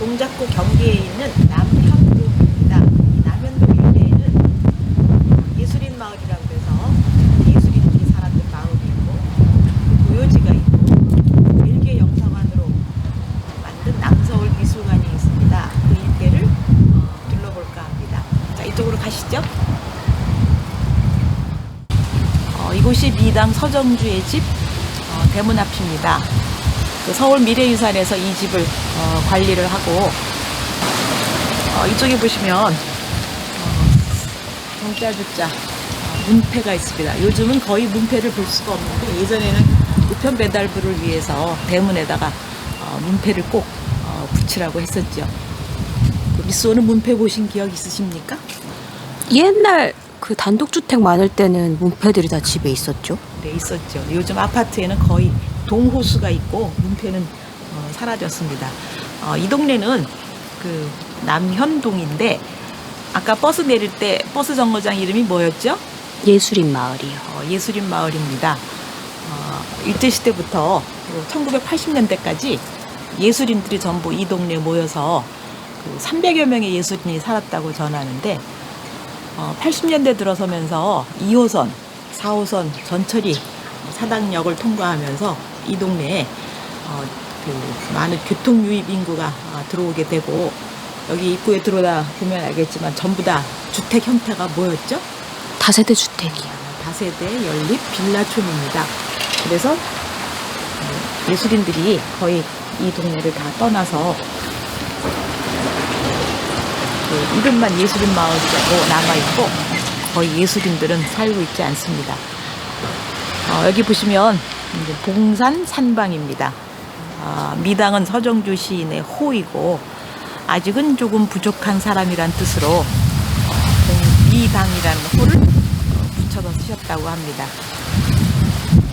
동작구 경계에 있는 남현동입니다. 이 남현동 일대에는 예술인 마을이라고 해서 예술인들이 살았던 마을이고 무효지가 있고 일개 영사관으로 만든 남서울 미술관이 있습니다. 그 일대를 어, 둘러볼까 합니다. 자 이쪽으로 가시죠. 어, 이곳이 미당 서정주의 집 어, 대문 앞입니다. 그 서울 미래유산에서 이 집을 어, 관리를 하고 어, 이쪽에 보시면 어, 정자주자 어, 문패가 있습니다. 요즘은 거의 문패를 볼 수가 없는데 예전에는 우편 배달부를 위해서 대문에다가 어, 문패를 꼭 어, 붙이라고 했었죠. 그 미쏘는 문패 보신 기억 있으십니까? 옛날 그 단독주택 많을 때는 문패들이 다 집에 있었죠. 네, 있었죠. 요즘 아파트에는 거의 동호수가 있고 문패는 어, 사라졌습니다. 어, 이 동네는 그 남현동인데 아까 버스 내릴 때 버스 정거장 이름이 뭐였죠? 예술인 마을이요. 어, 예술인 마을입니다. 어, 일제 시대부터 1980년대까지 예술인들이 전부 이 동네에 모여서 그 300여 명의 예술인이 살았다고 전하는데 어, 80년대 들어서면서 2호선, 4호선 전철이 사당역을 통과하면서 이 동네에 어, 그 많은 교통 유입 인구가 어, 들어오게 되고 여기 입구에 들어다 보면 알겠지만 전부 다 주택 형태가 뭐였죠? 다세대 주택이요. 다세대 연립 빌라촌입니다. 그래서 어, 예술인들이 거의 이 동네를 다 떠나서 그 이름만 예술인 마을이라고 남아있고 거의 예술인들은 살고 있지 않습니다. 어, 여기 보시면 이제 봉산 산방입니다. 아, 미당은 서정주 시인의 호이고 아직은 조금 부족한 사람이란 뜻으로 어, 봉- 미당이라는 호를 어, 붙여서 쓰셨다고 합니다.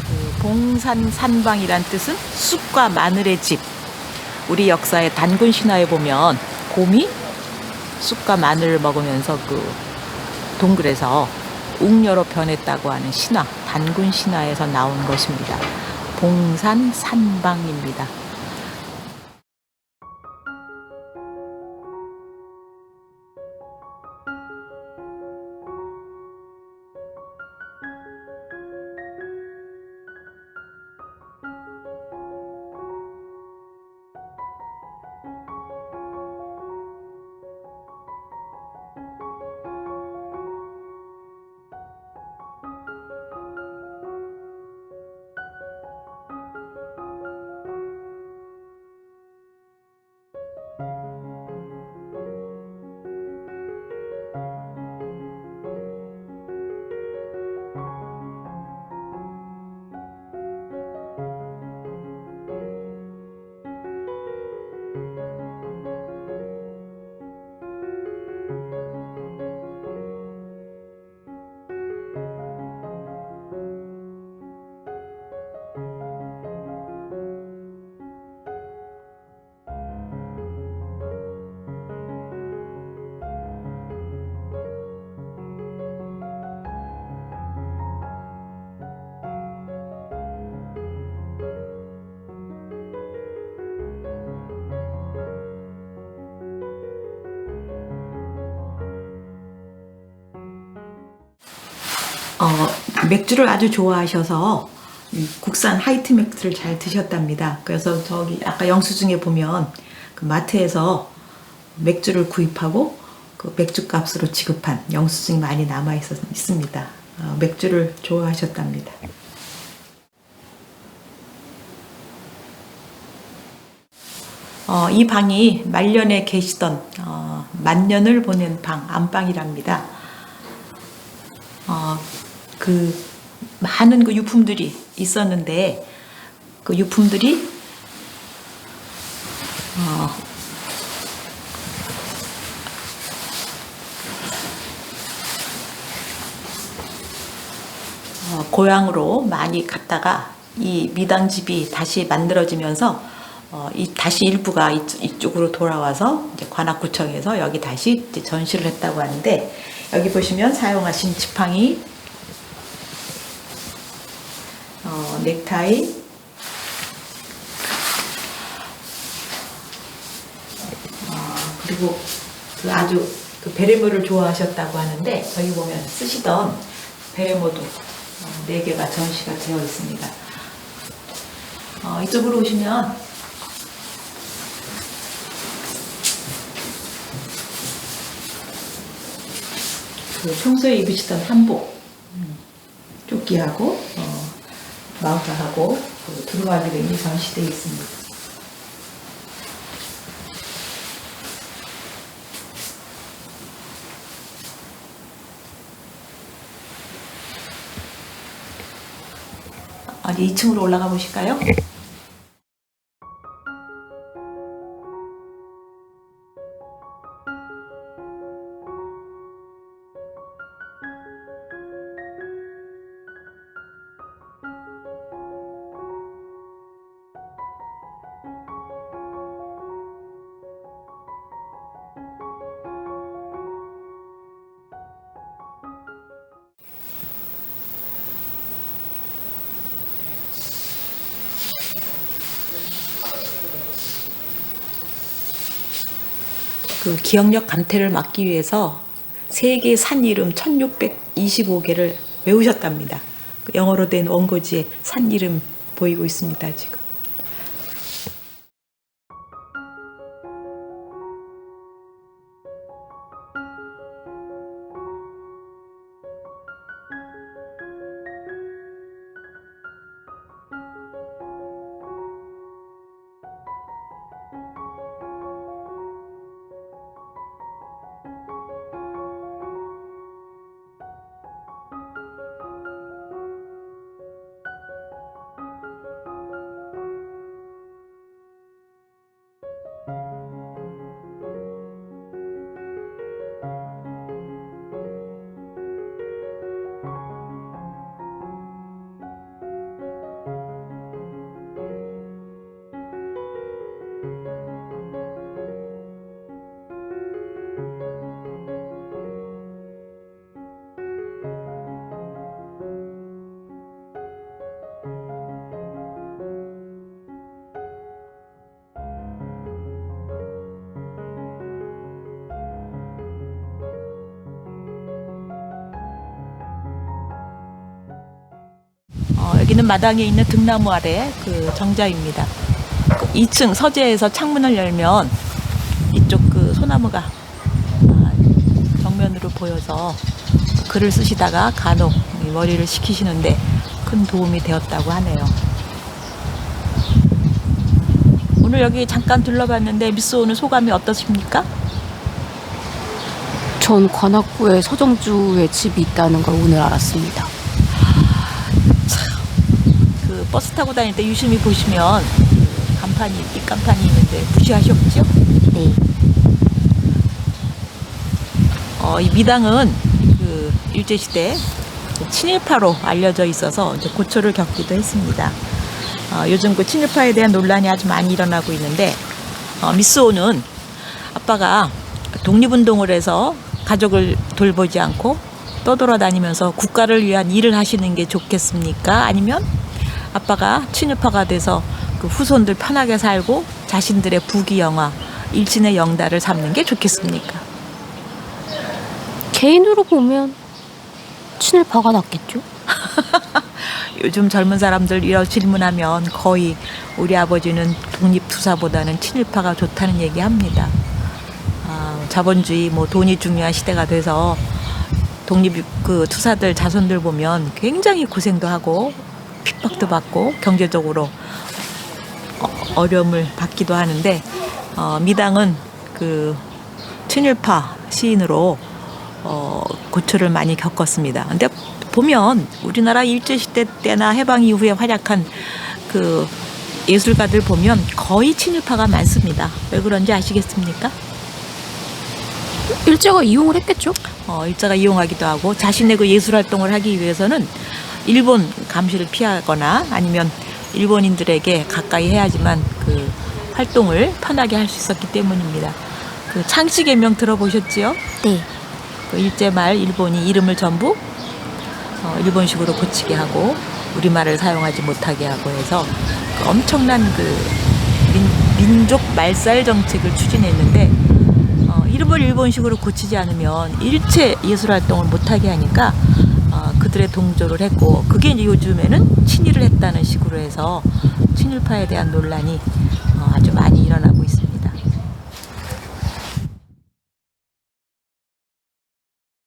그 봉산 산방이란 뜻은 쑥과 마늘의 집. 우리 역사의 단군 신화에 보면 곰이 쑥과 마늘을 먹으면서 그 동굴에서 웅녀로 변했다고 하는 신화, 단군 신화에서 나온 것입니다. 봉산 산방입니다. 어, 맥주를 아주 좋아하셔서 이 국산 하이트 맥주를 잘 드셨답니다. 그래서 저기 아까 영수증에 보면 그 마트에서 맥주를 구입하고 그 맥주 값으로 지급한 영수증이 많이 남아 있, 있습니다. 어, 맥주를 좋아하셨답니다. 어, 이 방이 말년에 계시던 어, 만년을 보낸 방 안방이랍니다. 어, 그 많은 그 유품들이 있었는데 그 유품들이 어, 어, 고향으로 많이 갔다가 이 미당 집이 다시 만들어지면서 어, 이 다시 일부가 이쪽, 이쪽으로 돌아와서 관악구청에서 여기 다시 전시를 했다고 하는데 여기 보시면 사용하신 지팡이, 어, 넥타이, 그리고 그 아주 그 베레모를 좋아하셨다고 하는데 저기 보면 쓰시던 베레모도 어, 네 개가 전시가 되어 있습니다. 어, 이쪽으로 오시면 그 평소에 입으시던 한복 음, 조끼하고 어, 마우스하고 그 두루마기 등이 전시되어 있습니다. 어디 2층으로 올라가 보실까요? 그 기억력 감퇴를 막기 위해서 세계 산 이름 1625개를 외우셨답니다. 그 영어로 된 원고지에 산 이름 보이고 있습니다, 지금. 어, 여기는 마당에 있는 등나무 아래 그 정자입니다. 그 2층 서재에서 창문을 열면 이쪽 그 소나무가 아, 정면으로 보여서 글을 쓰시다가 간혹 이 머리를 식히시는데 큰 도움이 되었다고 하네요. 오늘 여기 잠깐 둘러봤는데 미스 오늘 소감이 어떠십니까? 전 관악구에 서정주의 집이 있다는 걸 오늘 알았습니다. 그 버스 타고 다닐 때 유심히 보시면 그 간판이 이 간판이 있는데 무시하셨죠? 네. 어, 이 미당은 그 일제시대 친일파로 알려져 있어서 이제 고초를 겪기도 했습니다. 어, 요즘 그 친일파에 대한 논란이 아주 많이 일어나고 있는데 어, 미스오는 아빠가 독립운동을 해서 가족을 돌보지 않고 떠돌아다니면서 국가를 위한 일을 하시는 게 좋겠습니까? 아니면 아빠가 친일파가 돼서 그 후손들 편하게 살고 자신들의 부귀영화, 일진의 영달을 삼는 게 좋겠습니까? 개인으로 보면 친일파가 낫겠죠? 요즘 젊은 사람들 이런 질문하면 거의 우리 아버지는 독립투사보다는 친일파가 좋다는 얘기 합니다. 아, 자본주의 뭐 돈이 중요한 시대가 돼서 독립 그 투사들 자손들 보면 굉장히 고생도 하고 핍박도 받고 경제적으로 어, 어려움을 받기도 하는데 어, 미당은 그 친일파 시인으로 어, 고초를 많이 겪었습니다. 근데 보면 우리나라 일제 시대 때나 해방 이후에 활약한 그 예술가들 보면 거의 친일파가 많습니다. 왜 그런지 아시겠습니까? 일제가 이용을 했겠죠? 어, 일자가 이용하기도 하고 자신의 그 예술 활동을 하기 위해서는 일본 감시를 피하거나 아니면 일본인들에게 가까이 해야지만 그 활동을 편하게 할 수 있었기 때문입니다. 그 창씨 개명 들어보셨지요? 네. 그 일제 말 일본이 이름을 전부 어, 일본식으로 고치게 하고 우리말을 사용하지 못하게 하고 해서 그 엄청난 그 민, 민족 말살 정책을 추진했는데 어, 이름을 일본식으로 고치지 않으면 일체 예술 활동을 못하게 하니까 어, 그들의 동조를 했고 그게 이제 요즘에는 친일을 했다는 식으로 해서 친일파에 대한 논란이 어, 아주 많이 일어나고 있습니다.